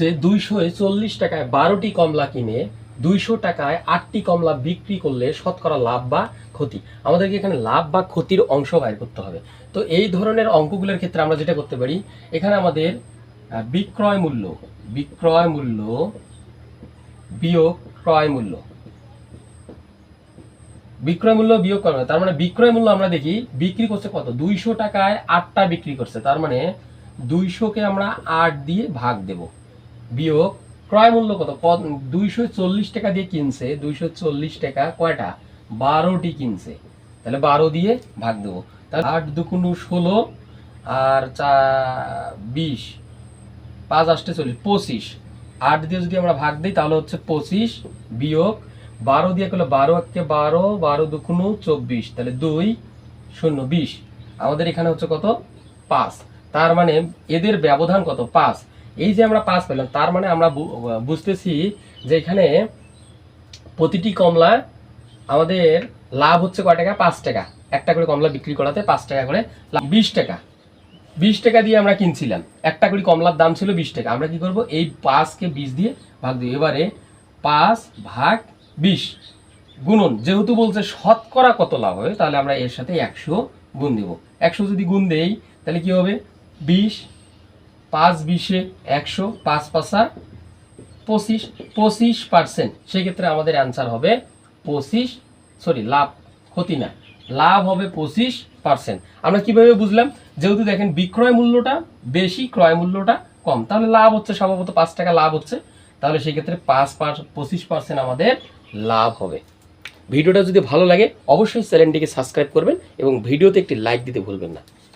যে দুইশো চল্লিশ টাকায় বারোটি কমলা কিনে দুইশো টাকায় আটটি কমলা বিক্রি করলে শতকরা লাভ বা ক্ষতি। আমাদেরকে এখানে লাভ বা ক্ষতির অংশ বাইর করতে হবে। তো এই ধরনের অঙ্কগুলোর ক্ষেত্রে আমরা যেটা করতে পারি, এখানে আমাদের বিক্রয় মূল্য বিক্রয় মূল্য বিয়োগ ক্রয় মূল্য। বিক্রয় মূল্য বিয়োগ করা তার মানে বিক্রয় মূল্য আমরা দেখি বিক্রি করছে কত? দুইশো টাকায় আটটা বিক্রি করছে, তার মানে দুইশোকে আমরা আট দিয়ে ভাগ দেব। বিয়োগ, ক্রয় মূল্য কত? দুইশো চল্লিশ টাকা দিয়ে কিনছে, দুইশো চল্লিশ টাকা কয়টা? বারোটি কিনছে। তাহলে বারো দিয়ে ভাগ দেবো। তাহলে আট দুকুনু ষোলো আর চা, বিশ, পাঁচ আষ্টে চল্লিশ, পঁচিশ। আট দিয়ে যদি আমরা ভাগ দিই, তাহলে হচ্ছে পঁচিশ বিয়োগ, বারো দিয়ে করলে বারো একে বারো বারো দুকুনু চব্বিশ। তাহলে দুই শূন্য বিশ। আমাদের এখানে হচ্ছে কত? পাঁচ। তার মানে এদের ব্যবধান কত? পাঁচ। এই যে আমরা পাঁচ পেলাম, তার মানে আমরা বুঝতেছি যে এখানে প্রতিটি কমলা আমাদের লাভ হচ্ছে কয় টাকা? পাঁচ টাকা। একটা করে কমলা বিক্রি করাতে পাঁচ টাকা করে বিশ টাকা। বিশ টাকা দিয়ে আমরা কিনছিলাম। একটা করে কমলার দাম ছিল বিশ টাকা। আমরা কি করব? এই পাঁচকে বিশ দিয়ে ভাগ দিই এবারে পাঁচ ভাগ বিশ গুণন। যেহেতু বলছে শতকরা কত লাভ হবে তাহলে আমরা এর সাথে একশো গুণ দেব। একশো যদি গুণ দেই, তাহলে কি হবে? বিশ পাঁচ বিশে একশো, পাঁচ পাঁচা পঁচিশ পঁচিশ পার্সেন্ট। সেক্ষেত্রে আমাদের অ্যান্সার হবে পঁচিশ, সরি, লাভ, ক্ষতি না। লাভ হবে পঁচিশ পার্সেন্ট। আমরা কীভাবে বুঝলাম? যেহেতু দেখেন বিক্রয় মূল্যটা বেশি, ক্রয় মূল্যটা কম, তাহলে লাভ হচ্ছে, সম্ভবত পাঁচ টাকা লাভ হচ্ছে। তাহলে সেক্ষেত্রে পাঁচ পাঁচ, পঁচিশ পার্সেন্ট আমাদের লাভ হবে। ভিডিওটা যদি ভালো লাগে, অবশ্যই চ্যানেলটিকে সাবস্ক্রাইব করবেন এবং ভিডিওতে একটি লাইক দিতে ভুলবেন না।